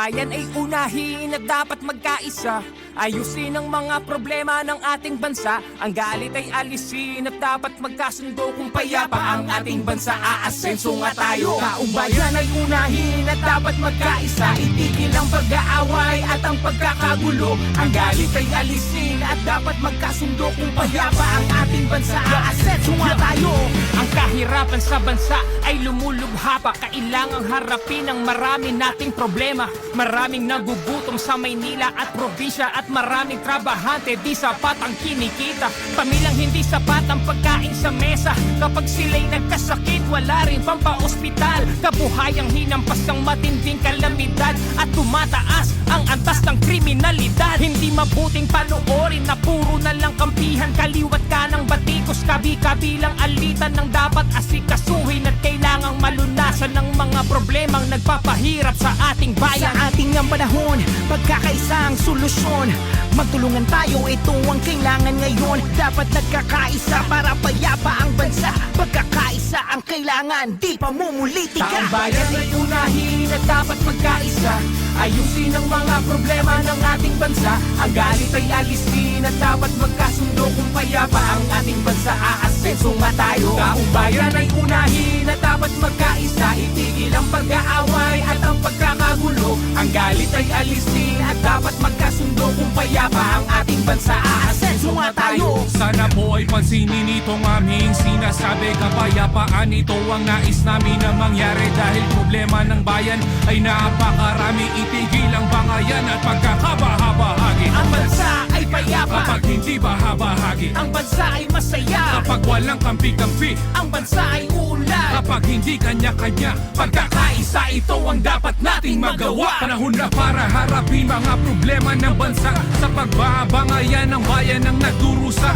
Ayan ay unahin at dapat magkaisa. Ayusin ang mga problema ng ating bansa. Ang galit ay alisin at dapat magkasundo Kung payapa ang ating bansa. Aasenso nga tayo. Kaumbayan ay unahin at dapat magkaisa. Itigil ang pag-aaway at ang pagkakagulo. Ang galit ay alisin at dapat magkasundo Kung payapa ang ating bansa. Aasenso nga Ang kahirapan sa bansa ay lumulubha pa. Kailangang harapin ang marami nating problema. Maraming nagugutom sa Maynila at probinsya At maraming trabahante. Di sapat ang kinikita. Pamilang hindi sapat ang pagkain sa mesa. Kapag sila'y nagkasakit wala rin pampaospital Kabuhayang hinampas ng matinding kalamidad At tumataas ang antas ng kriminalidad. Hindi mabuting panoorin na puro na lang kampihan. Kaliwat ka ng kabi-kabilang alitan ng dapat asikasuhin At kailangang malunasan ng mga problemang nagpapahirap sa ating bayan. Sa ating ang panahon, pagkakaisa ang solusyon. Magtulungan tayo, ito ang kailangan ngayon. Dapat nagkakaisa para payapa ang bansa kailangan, di pa mumuliti ka. Taong bayan ay unahin at dapat magkaisa. Ayusin ang mga problema ng ating bansa. Ang galit ay alisin at dapat magkasundo Kung payapa ang ating bansa. Aasenso nga tayo. Taong bayan ay unahin at dapat magkaisa. Itigil ang pag-aaway at ang pagkakagulo. Ang galit ay alisin at dapat magkasundo Kung payapa ang ating bansa Nga tayo. Sana po ay pansinin itong aming sinasabi. Kapayapaan ito ang nais namin na mangyari Dahil problema ng bayan ay napakarami. Itigil ang bangayan at pagkakabahagi Ang bansa ay payapa. Kapag hindi bahabahagi Ang bansa ay masaya. Kapag walang kampi-kampi? Ang bansa ay uunlad Kapag hindi kanya-kanya? Pagkakaisa ito ang dapat nating magawa. Panahon na para harapin mga problema ng bansa. Sa pagbabangayan ng bayan ng nagdurusa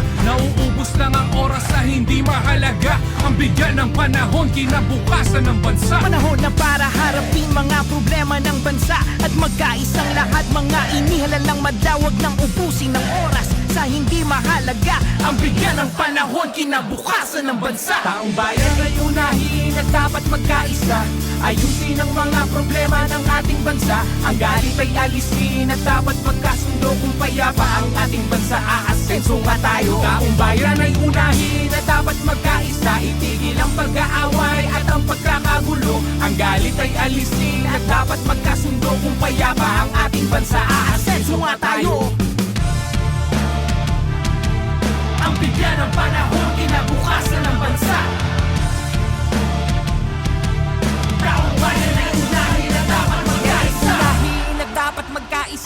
Nauubos lang ang oras na hindi mahalaga? Ang bigyan ng panahon kinabukasan ng bansa. Panahon na para harapin mga problema ng bansa At magkaisang lahat. Mga inihalang madawag ng ubusin ng oras Sa hindi mahalaga. Ang bigyan ng panahon kinabukasan ng bansa. Taong bayan ay unahin at dapat magkaisa. Ayusin ang mga problema ng ating bansa. Ang galit ay alisin at dapat magkasundo Kung payapa ang ating bansa. Aasenso nga tayo Taong bayan ay unahin at dapat magkaisa. Itigil ang pag-aaway at ang pagkakagulo. Ang galit ay alisin at dapat magkasundo Kung payapa ang ating bansa. Aasenso nga tayo. Ang bigyan ng panahon kinabukasan ng bansa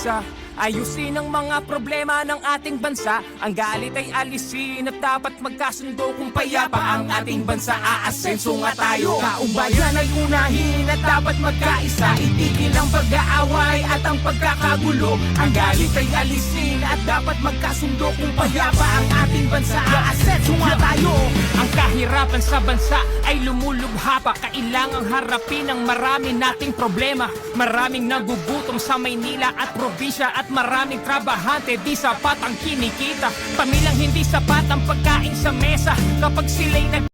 magkaisa Ayusin ang mga problema ng ating bansa. Ang galit ay alisin at dapat magkasundo Kung payapa ang ating bansa. Aasenso nga tayo. Taong bayan ay unahin at dapat magkaisa. Itigil ang pag-aaway at ang pagkakagulo. Ang galit ay alisin at dapat magkasundo Kung payapa ang ating bansa. Aasenso nga tayo. Ang kahirapan sa bansa ay lumulubha pa. Kailangang harapin ang marami nating problema. Maraming nagugutom sa Maynila at probinsya At maraming trabahante di sapat ang kinikita. Pamilang hindi sapat ang pagkain sa mesa. Kapag sila'y nag